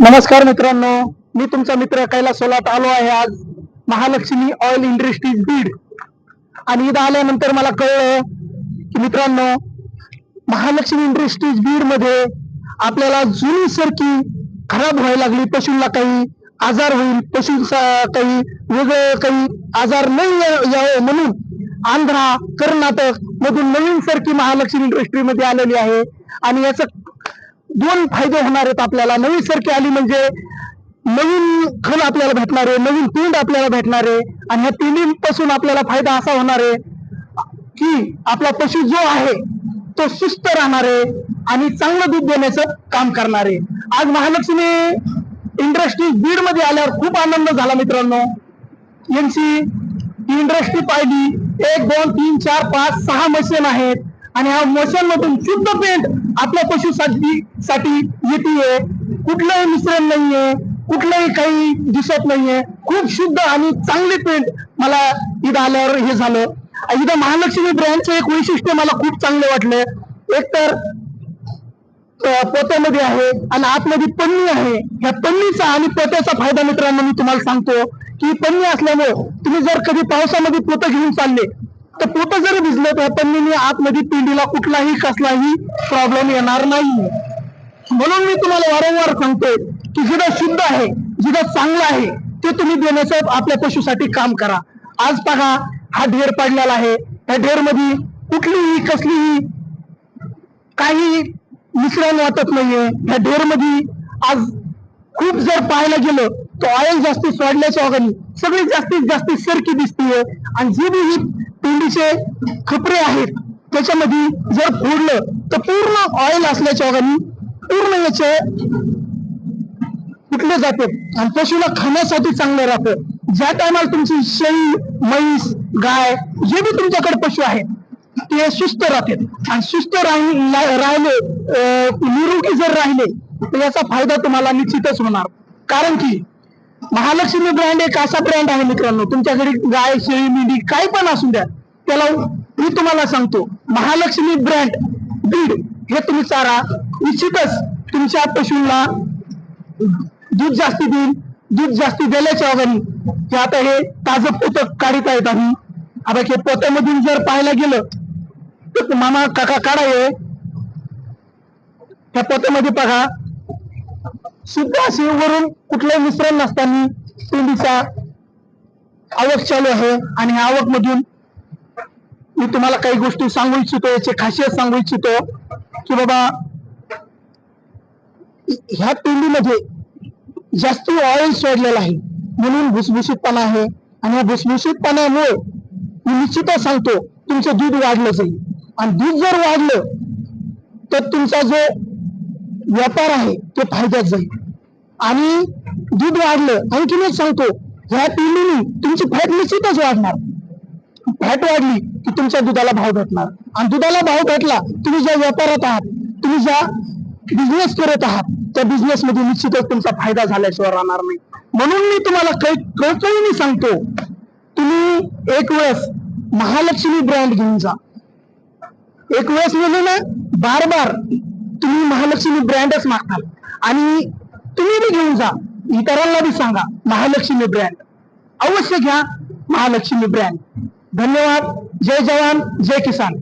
नमस्कार मित्रांनो मी तुमचा मित्र कैलास सोलात आलो आहे आज महालक्ष्मी ऑइल इंडस्ट्रीज बीड. आणि इथं आल्यानंतर मला कळलं की मित्रांनो महालक्ष्मी इंडस्ट्रीज बीडमध्ये आपल्याला जुनी सरकी खराब व्हायला लागली. पशूंना काही आजार होईल पशूंचा काही वेगळं काही आजार नाही यावं म्हणून आंध्रा कर्नाटक मधून नवीन सरकी महालक्ष्मी इंडस्ट्रीमध्ये आलेली आहे. आणि याचं दोन फायदे होणार आहेत आपल्याला. नवीन सरकी आली म्हणजे नवीन खल आपल्याला भेटणार आहे नवीन पिंड आपल्याला भेटणार आहे आणि ह्या तिन्हीपासून आपल्याला फायदा असा होणार आहे की आपला पशु जो आहे तो सुस्त राहणार आहे आणि चांगलं दूध देण्याचं काम करणार आहे. आज महालक्ष्मी इंडस्ट्री बीडमध्ये आल्यावर खूप आनंद झाला मित्रांनो. यांची इंडस्ट्री पाहिली. एक दोन तीन चार पाच सहा मशीन आहेत. आणि ह्या मधून शुद्ध पेंट आपल्या पशुसाठी साठी येते कुठलंही मिश्रण नाहीये कुठलंही काही दिसत नाहीये. खूप शुद्ध आणि चांगले पेंट मला इथं आल्यावर हे झालं. इथं महालक्ष्मी ब्रँडचं एक वैशिष्ट्य मला खूप चांगलं वाटलं एक तर पोत्यामध्ये आहे आणि आतमध्ये पन्नी आहे. ह्या पन्नीचा आणि पोत्याचा फायदा मित्रांनो मी तुम्हाला सांगतो की पन्नी असल्यामुळे तुम्ही जर कधी पावसामध्ये पोतं घेऊन चालले तर पोट जरी भिजलं तर पण आतमध्ये पिंडीला कुठलाही कसलाही प्रॉब्लेम येणार नाही. म्हणून मी तुम्हाला वारंवार सांगतोय की जिथं शुद्ध आहे जिथं चांगलं आहे ते तुम्ही देण्याचं आपल्या पशुसाठी काम करा. आज बघा हा ढेर पडलेला आहे. त्या ढेरमध्ये कुठलीही कसलीही काही मिश्रण वाटत नाहीये. या ढेरमध्ये आज खूप जर पाहायला गेलं तर ऑइल जास्ती सोडल्याच्या वगैरे सगळी जास्तीत जास्त सरकी दिसतीये. आणि जी बी ही पेंडीचे खपरे आहेत. त्याच्यामध्ये जर फोडलं तर पूर्ण ऑइल असल्याच्या वगैरे पूर्ण याचे पिकले जाते. आणि पशुला खाण्यासाठी चांगलं राहतं. ज्या टायमाला तुमची शेळी म्हैस गाय जे बी तुमच्याकडे पशु आहेत ते सुस्त राहतात आणि सुस्त राही- राहिले अं, निरोगी जर राहिले तर याचा फायदा तुम्हाला निश्चितच होणार. कारण की महालक्ष्मी ब्रँड एक असा ब्रँड आहे मित्रांनो. तुमच्या घरी गाय शेळी मेंढी काय पण असू द्या त्याला मी तुम्हाला सांगतो महालक्ष्मी ब्रँड बीड हे तुम्ही चारा. निश्चितच तुमच्या पशूंना दूध जास्ती देईल दूध जास्ती दिल्याच्या अगोदर हे आता हे ताजं पोतं काढीत आहेत आम्ही आता हे पोत्यामधून जर पाहायला गेलं तर मामा काका काढावे त्या पोत्यामध्ये बघा सुद्धा असे वरून कुठलंही मिश्रण नसताना पिंडीचा आवक चालू आहे. आणि ह्या आवक मधून मी तुम्हाला काही गोष्टी सांगू इच्छितो याची खासियत सांगू इच्छितो की बाबा ह्या पिंडीमध्ये जास्त ऑइल सोडलेलं आहे. म्हणून भुसभुशीतपणा आहे. आणि या भुसभुशीतपणामुळे मी निश्चितच सांगतो तुमचं दूध वाढलं जाईल. आणि दूध जर वाढलं तर तुमचा जो व्यापार आहे तो फायद्यात जाईल. आणि दूध वाढलं आणखीन एक सांगतो ह्या पिंडीने तुमची फॅट निश्चितच वाढणार. फॅट वाढली की तुमच्या दुधाला भाव भेटणार. आणि दुधाला भाव भेटला तुम्ही ज्या व्यापारात आहात तुम्ही ज्या बिझनेस करत आहात त्या बिझनेस मध्ये निश्चितच तुमचा फायदा झाल्याशिवाय राहणार नाही. म्हणून मी तुम्हाला कळकळीने सांगतो तुम्ही एक वेळेस महालक्ष्मी ब्रँड घेऊन जा. एक वेळेस म्हणजे ना बार बार तुम्ही महालक्ष्मी ब्रँडच मागताल. आणि तुम्ही बी घेऊन जा. इतरांना बी सांगा महालक्ष्मी ब्रँड अवश्य घ्या महालक्ष्मी ब्रँड धन्यवाद. जय जवान जय किसान.